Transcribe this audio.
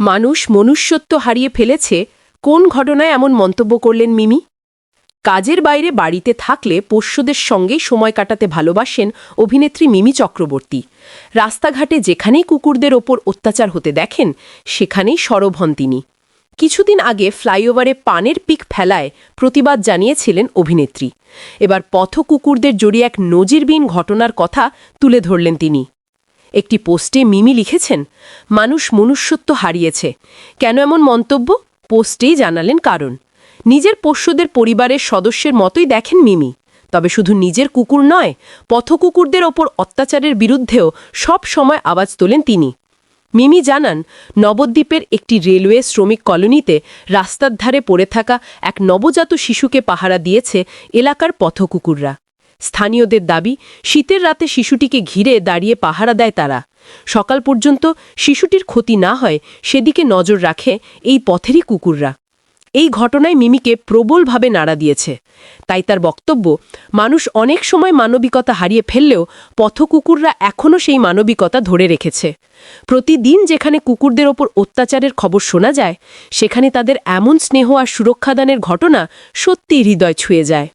মানুষ মনুষ্যত্ব হারিয়ে ফেলেছে, কোন ঘটনায় এমন মন্তব্য করলেন মিমি? কাজের বাইরে বাড়িতে থাকলে পোষ্যদের সঙ্গেই সময় কাটাতে ভালোবাসেন অভিনেত্রী মিমি চক্রবর্তী। রাস্তাঘাটে যেখানেই কুকুরদের ওপর অত্যাচার হতে দেখেন, সেখানেই সরব হন তিনি। কিছুদিন আগে ফ্লাইওভারে পানের পিক ফেলায় প্রতিবাদ জানিয়েছিলেন অভিনেত্রী। এবার পথ কুকুরদের জড়িয়ে এক নজিরবিহীন ঘটনার কথা তুলে ধরলেন তিনি। একটি পোস্টে মিমি লিখেছেন, মানুষ মনুষ্যত্ব হারিয়েছে। কেন এমন মন্তব্য? পোস্টেই জানালেন কারণ। নিজের পোষ্যদের পরিবারের সদস্যের মতোই দেখেন মিমি। তবে শুধু নিজের কুকুর নয়, পথকুকুরদের ওপর অত্যাচারের বিরুদ্ধেও সব সময় আওয়াজ তোলেন তিনি। মিমি জানান, নবদ্বীপের একটি রেলওয়ে শ্রমিক কলোনিতে রাস্তার ধারে পড়ে থাকা এক নবজাত শিশুকে পাহারা দিয়েছে এলাকার পথকুকুররা। স্থানীয়দের দাবি, শীতের রাতে শিশুটিকে ঘিরে দাঁড়িয়ে পাহারা দেয় তারা। সকাল পর্যন্ত শিশুটির ক্ষতি না হয়, সেদিকে নজর রাখে এই পথেরই কুকুররা। এই ঘটনায় মিমিকে প্রবলভাবে নাড়া দিয়েছে। তাই তার বক্তব্য, মানুষ অনেক সময় মানবিকতা হারিয়ে ফেললেও পথকুকুররা এখনও সেই মানবিকতা ধরে রেখেছে। প্রতিদিন যেখানে কুকুরদের ওপর অত্যাচারের খবর শোনা যায়, সেখানে তাদের এমন স্নেহ আর সুরক্ষাদানের ঘটনা সত্যি হৃদয় ছুঁয়ে যায়।